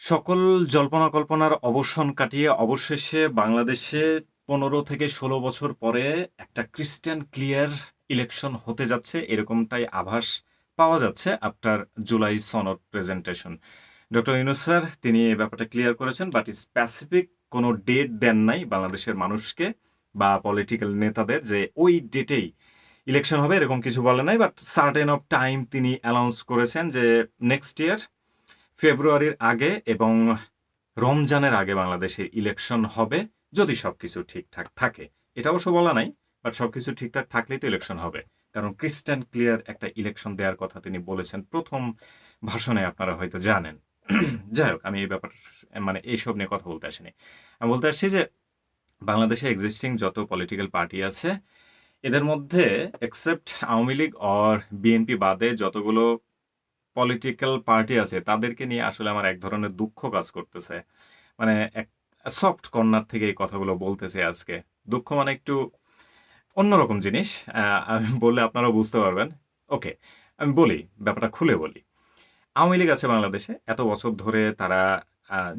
সকল জল্পনা কল্পনার অবসান কাটিয়ে অবশেষে বাংলাদেশে পনেরো থেকে ষোলো বছর পরে একটা ক্রিস্টিয়ান ক্লিয়ার ইলেকশন হতে যাচ্ছে, এরকমটাই আভাস পাওয়া যাচ্ছে আফটার জুলাই সনদ প্রেজেন্টেশন ডক্টর ইউনুস স্যার, তিনি এই ব্যাপারটা ক্লিয়ার করেছেন বাট স্পেসিফিক কোনো ডেট দেন নাই বাংলাদেশের মানুষকে বা পলিটিক্যাল নেতাদের যে ওই ডেটেই ইলেকশন হবে, এরকম কিছু বলে নাই বাট সার্টেন অফ টাইম তিনি অ্যানাউন্স করেছেন যে নেক্সট ইয়ার ফেব্রুয়ারির আগে এবং রমজানের আগে বাংলাদেশে ইলেকশন হবে, যদি সবকিছু ঠিকঠাক থাকে। এটা অবশ্য বলা নাই বাট সবকিছু ঠিকঠাক থাকলেই তো ইলেকশন হবে। কারণ ক্রিস্টান ক্লিয়ার একটা ইলেকশন দেওয়ার কথা তিনি বলেছেন, প্রথম ভাষণে আপনারা হয়তো জানেন। যাই হোক, আমি এই ব্যাপার মানে এইসব নিয়ে কথা বলতে আসিনি। আমি বলতে আসছি যে বাংলাদেশে এক্সিস্টিং যত পলিটিক্যাল পার্টি আছে, এদের মধ্যে except Awami League or BNP বাদে যতগুলো পলিটিক্যাল পার্টি আছে, তাদেরকে নিয়ে আসলে আমার এক ধরনের দুঃখ কাজ করতেছে। মানে এক সফট কর্নার থেকে এই কথাগুলো বলতেছে আজকে। দুঃখ মানে একটু অন্যরকম জিনিস। আমি বললে আপনারা বুঝতে পারবেন। ওকে আমি বলি, ব্যাপারটা খুলে বলি। আওয়ামী লীগ আছে বাংলাদেশে। এত বছর ধরে তারা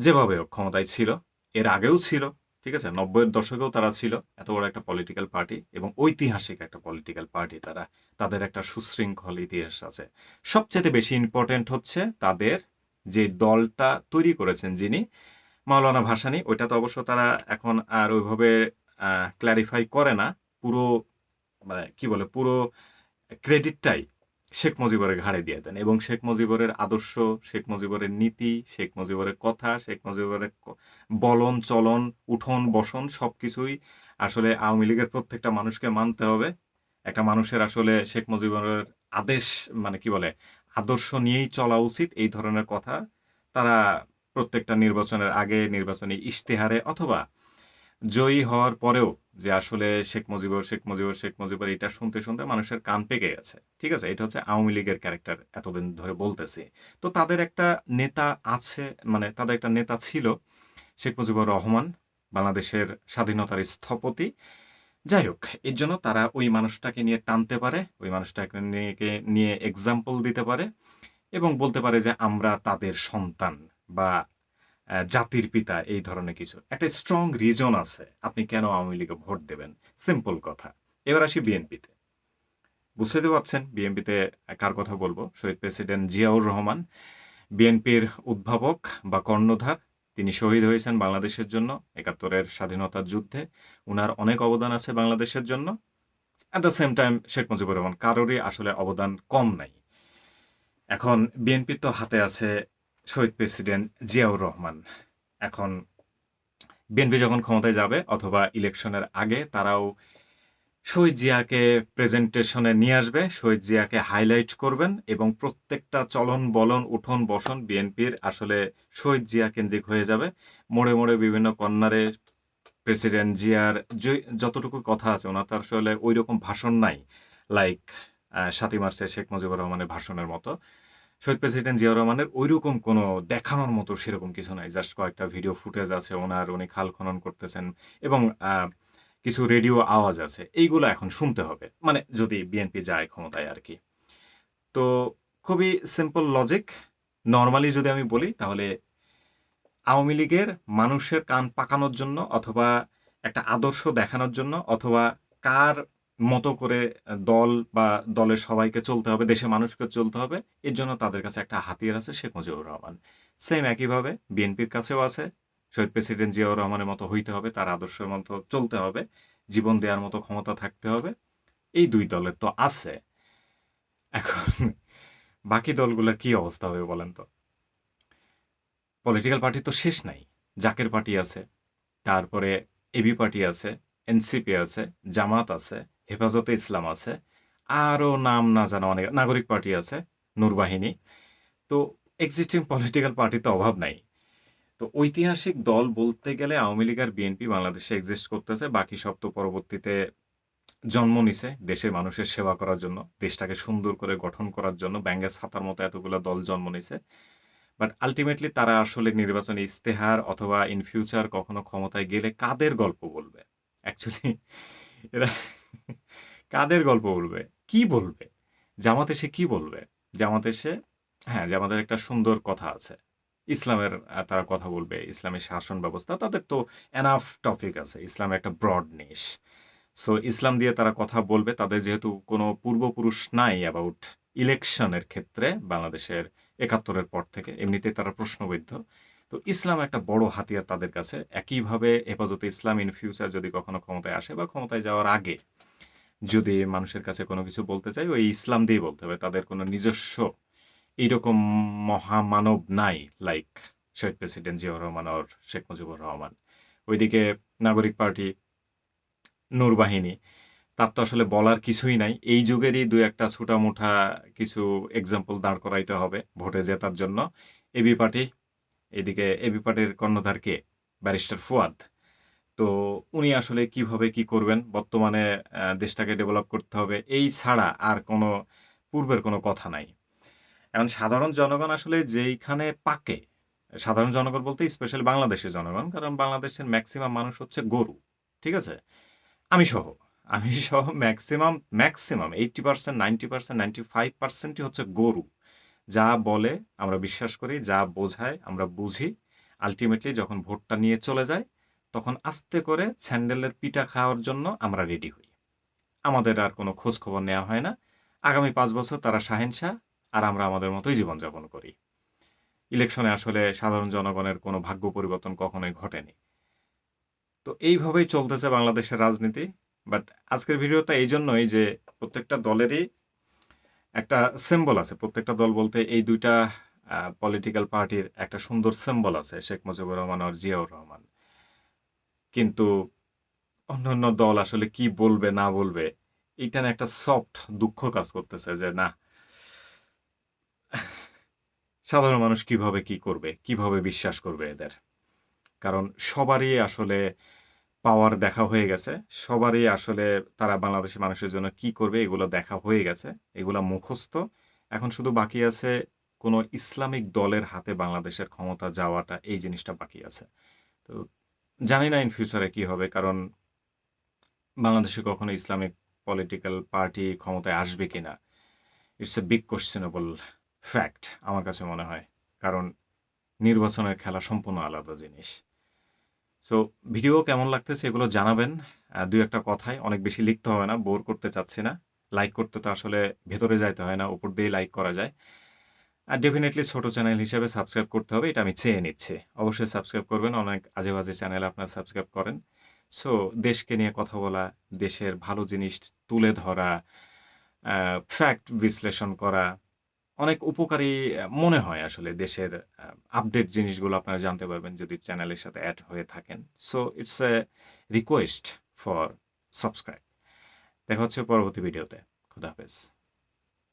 যেভাবে ক্ষমতায় ছিল, এর আগেও ছিল। ঠিক আছে? নব্বইয়ের দশকেও তারা ছিল, এত বড় একটা পলিটিক্যাল পার্টি এবং ঐতিহাসিক একটা পলিটিক্যাল পার্টি তারা, তাদের একটা সুশৃঙ্খল ইতিহাস আছে। সবচেয়ে বেশি ইম্পর্টেন্ট হচ্ছে তাদের যে দলটা তৈরি করেছেন যিনি, মাওলানা ভাসানি, ওইটা তো অবশ্য তারা এখন আর ওইভাবে ক্ল্যারিফাই করে না। পুরো মানে কি বলে, পুরো ক্রেডিটটাই শেখ মুজিবরের ঘাড়ে দিয়ে দেন এবং শেখ মুজিবরের আদর্শ, শেখ মুজিবরের নীতি, শেখ মুজিবরের কথা, শেখ মুজিবরের বলন, চলন, উঠন, বসন সবকিছুই আসলে আওয়ামী লীগের প্রত্যেকটা মানুষকে মানতে হবে। একটা মানুষের আসলে শেখ মুজিবরের আদেশ মানে কি বলে, আদর্শ নিয়েই চলা উচিত এই ধরনের কথা। তারা প্রত্যেকটা নির্বাচনের আগে নির্বাচনী ইশতেহারে অথবা জয়ী হওয়ার পরেও যে আসলে শেখ মুজিবর শেখ মুজিবর শেখ মুজিবর, এটা শুনতে শুনতে মানুষের কান পেকে গেছে। ঠিক আছে? এটা হচ্ছে আওয়ামী লীগের ক্যারেক্টার এতদিন ধরে বলতেছি। তো তাদের একটা নেতা আছে মানে তাদের একটা নেতা ছিল শেখ মুজিবুর রহমান, বাংলাদেশের স্বাধীনতার স্থপতি। যাই হোক, এর জন্য তারা ওই মানুষটাকে নিয়ে টানতে পারে, ওই মানুষটাকে নিয়ে নিয়ে এক্সাম্পল দিতে পারে এবং বলতে পারে যে আমরা তাদের সন্তান বা জাতির পিতা এই ধরনের কিছু। একটা স্ট্রং রিজন আছে আপনি কেন আওয়ামী লীগে ভোট দেবেন। সিম্পল কথা। এবার আসি বিএনপিতে বুঝতে পারছেন বিএনপিতে কার কথা বলব? শহীদ প্রেসিডেন্ট জিয়াউর রহমান বিএনপির উদ্ভাবক বা কর্ণধার। তিনি শহীদ হয়েছেন বাংলাদেশের জন্য, একাত্তরের স্বাধীনতার যুদ্ধে। উনার অনেক অবদান আছে বাংলাদেশের জন্য। At the same time Sheikh Mujibur Rahman, কারোরই আসলে অবদান কম নাই। এখন বিএনপির তো হাতে আছে শহীদ প্রেসিডেন্ট জিয়াউর রহমান। এখন বিএনপি যখন ক্ষমতায় যাবে অথবা ইলেকশনের আগে তারাও শহীদ জিয়াকে প্রেজেন্টেশনে নিয়ে আসবে, শহীদ জিয়াকে হাইলাইট করবেন এবং প্রত্যেকটা চলন বলন, উঠন বসন বিএনপির আসলে শহীদ জিয়া কেন্দ্রিক হয়ে যাবে। মোড়ে মোড়ে বিভিন্ন কর্নারে প্রেসিডেন্ট জিয়ার যতটুকু কথা আছে, ওনার তো আসলে ওই রকম ভাষণ নাই লাইক সাতই মার্চে শেখ মুজিবুর রহমানের ভাষণের মতো। শহীদ প্রেসিডেন্ট জিয়াউর রহমানের ওইরকম কোনো দেখানোর মতো সেরকম কিছু নাই। জাস্ট কয়েকটা ভিডিও ফুটেজ আছে, ওনার উনি খাল খনন করতেছেন এবং কিছু রেডিও আওয়াজ আছে। এইগুলো এখন শুনতে হবে। মানে যদি বিএনপি যায় ক্ষমতায় আর কি। তো খুবই সিম্পল লজিক নর্মালি যদি আমি বলি, তাহলে আওয়ামী লীগের মানুষের কান পাকানোর জন্য অথবা একটা আদর্শ দেখানোর জন্য অথবা কার মতো করে দল বা দলের সবাইকে চলতে হবে, দেশের মানুষকে চলতে হবে। এর জন্য তাদের কাছে একটা হাতিয়ার আছে, শেখ মুজিবুর রহমান। সেম একইভাবে বিএনপির কাছেও আছে। শহীদ প্রেসিডেন্ট জিয়াউর রহমানের মতো হইতে হবে, তার আদর্শের মতো চলতে হবে, জীবন দেওয়ার মতো ক্ষমতা থাকতে হবে। এই দুই দলের তো আছে। এখন বাকি দলগুলোর কি অবস্থা হবে বলেন তো? পলিটিক্যাল পার্টি তো শেষ নাই। জাকের পার্টি আছে, তারপরে এবি পার্টি আছে এনসিপি আছে, জামাত আছে হেফাজতে ইসলাম আছে। আরও নাম না জানা অনেক নাগরিক পার্টি আছে, নূরবাহিনী। তো এক্সিস্টিং পলিটিক্যাল পার্টির তো অভাব নাই। তো ঐতিহাসিক দল বলতে গেলে আওয়ামী লীগ আর বিএনপি বাংলাদেশে এক্সিস্ট করতেছে, বাকি সব তো পরবর্তীতে জন্ম নিছে দেশের মানুষের সেবা করার জন্য, দেশটাকে সুন্দর করে গঠন করার জন্য ব্যাঙ্গের ছাতার মতো এতগুলো দল জন্ম নিছে। বাট আলটিমেটলি তারা আসলে নির্বাচনী ইস্তেহার অথবা ইন ফিউচার কখনো ক্ষমতায় গেলে কাদের গল্প বলবে? অ্যাকচুয়ালি এরা কাদের গল্প বলবে? কি বলবে? জামাত এসে কি বলবে? জামাত এসে হ্যাঁ জামাতের একটা সুন্দর কথা আছে। ইসলামের তারা কথা বলবে, ইসলামের শাসন ব্যবস্থা, তাদের তো এনাফ টপিক আছে। ইসলাম একটা ব্রড নিশ সো ইসলাম দিয়ে তারা কথা বলবে, তাদের যেহেতু কোনো পূর্বপুরুষ নাই অ্যাবাউট ইলেকশনের ক্ষেত্রে, বাংলাদেশের একাত্তরের পর থেকে এমনিতে তারা প্রশ্নবিদ্ধ তো ইসলাম একটা বড় হাতিয়ার তাদের কাছে। একইভাবে হেফাজতে ইসলাম ইন ফিউচার যদি কখনো ক্ষমতায় আসে বা ক্ষমতায় যাওয়ার আগে যদি মানুষের কাছে কোনো কিছু বলতে চাই ওই ইসলাম দিয়ে বলতে হবে। তাদের কোনো নিজস্ব এইরকম মহামানব নাই লাইক শহীদ প্রেসিডেন্ট জিয়াউর রহমান আর শেখ মুজিবুর রহমান। ওইদিকে নাগরিক পার্টি নূর বাহিনী তার তো আসলে বলার কিছুই নাই। এই যুগেরই দু একটা ছুটামুঠা কিছু এক্সাম্পল দাঁড় করাইতে হবে ভোটে জেতার জন্য। এবি পার্টি এদিকে এবি পার্টির কর্ণধার কে? ব্যারিস্টার ফুয়াদ। তো উনি আসলে কীভাবে কি করবেন? বর্তমানে দেশটাকে ডেভেলপ করতে হবে। এই ছাড়া আর কোনো পূর্বের কোনো কথা নাই। এখন সাধারণ জনগণ আসলে যেইখানে পাকে, সাধারণ জনগণ বলতে স্পেশালি বাংলাদেশের জনগণ, কারণ বাংলাদেশের ম্যাক্সিমাম মানুষ হচ্ছে গরু, ঠিক আছে? আমি সহ আমি সহ maximum maximum eighty percent ninety percent ninety five পার্সেন্টই হচ্ছে গরু। যা বলে আমরা বিশ্বাস করি, যা বোঝায় আমরা বুঝি। আলটিমেটলি যখন ভোটটা নিয়ে চলে যায়, তখন আস্তে করে স্যান্ডেলের পিঠা খাওয়ার জন্য আমরা রেডি হই। আমাদের আর কোনো খোঁজ খবর নেওয়া হয় না। আগামী পাঁচ বছর তারা শাহেনশাহ আর আমরা আমাদের মতোই জীবনযাপন করি। ইলেকশনে আসলে সাধারণ জনগণের কোনো ভাগ্য পরিবর্তন কখনোই ঘটেনি। তো এইভাবেই চলতেছে বাংলাদেশের রাজনীতি। বাট আজকের ভিডিওটা এই জন্যই যে প্রত্যেকটা দলেরই একটা সিম্বল আছে। প্রত্যেকটা দল বলতে এই দুইটা পলিটিক্যাল পার্টির একটা সুন্দর সিম্বল আছে, শেখ মুজিবুর রহমান আর জিয়াউর রহমান। কিন্তু অন্যান্য দল আসলে কি বলবে, না বলবে এইটা না একটা সফট দুঃখ কাজ করতেছে যে, না, সাধারণ মানুষ কীভাবে কি করবে, কীভাবে বিশ্বাস করবে এদের? কারণ সবারই আসলে পাওয়ার দেখা হয়ে গেছে। সবারই আসলে তারা বাংলাদেশের মানুষের জন্য কি করবে এগুলো দেখা হয়ে গেছে, এগুলো মুখস্থ। এখন শুধু বাকি আছে কোনো ইসলামিক দলের হাতে বাংলাদেশের ক্ষমতা যাওয়াটা, এই জিনিসটা বাকি আছে। তো জানি না ইন ফিউচারে কি হবে, কারণ বাংলাদেশে কখনো ইসলামিক পলিটিক্যাল পার্টি ক্ষমতায় আসবে কিনা it's a big questionable fact আমার কাছে মনে হয়। কারণ নির্বাচনের খেলা সম্পূর্ণ আলাদা জিনিস। সো ভিডিও কেমন লাগতেছে এগুলো জানাবেন। দুই একটা কথায় অনেক বেশি লিখতে হবে না বোর করতে চাচ্ছি না। লাইক করতে তো আসলে ভেতরে যাইতে হয় না, উপর দিয়ে লাইক করা যায়। আর ডেফিনেটলি ছোট চ্যানেল হিসেবে সাবস্ক্রাইব করতে হবে, এটা আমি চেয়ে নিচ্ছি। অবশ্যই সাবস্ক্রাইব করবেন, অনেক আজে বাজে চ্যানেল আপনারা সাবস্ক্রাইব করেন। সো দেশকে নিয়ে কথা বলা, দেশের ভালো জিনিস তুলে ধরা ফ্যাক্ট বিশ্লেষণ করা অনেক উপকারী মনে হয় আসলে দেশের আপডেট জিনিসগুলো আপনারা জানতে পারবেন যদি চ্যানেলের সাথে অ্যাড হয়ে থাকেন। So it's a request for subscribe দেখা হচ্ছে পরবর্তী ভিডিওতে খুদা হাফেজ।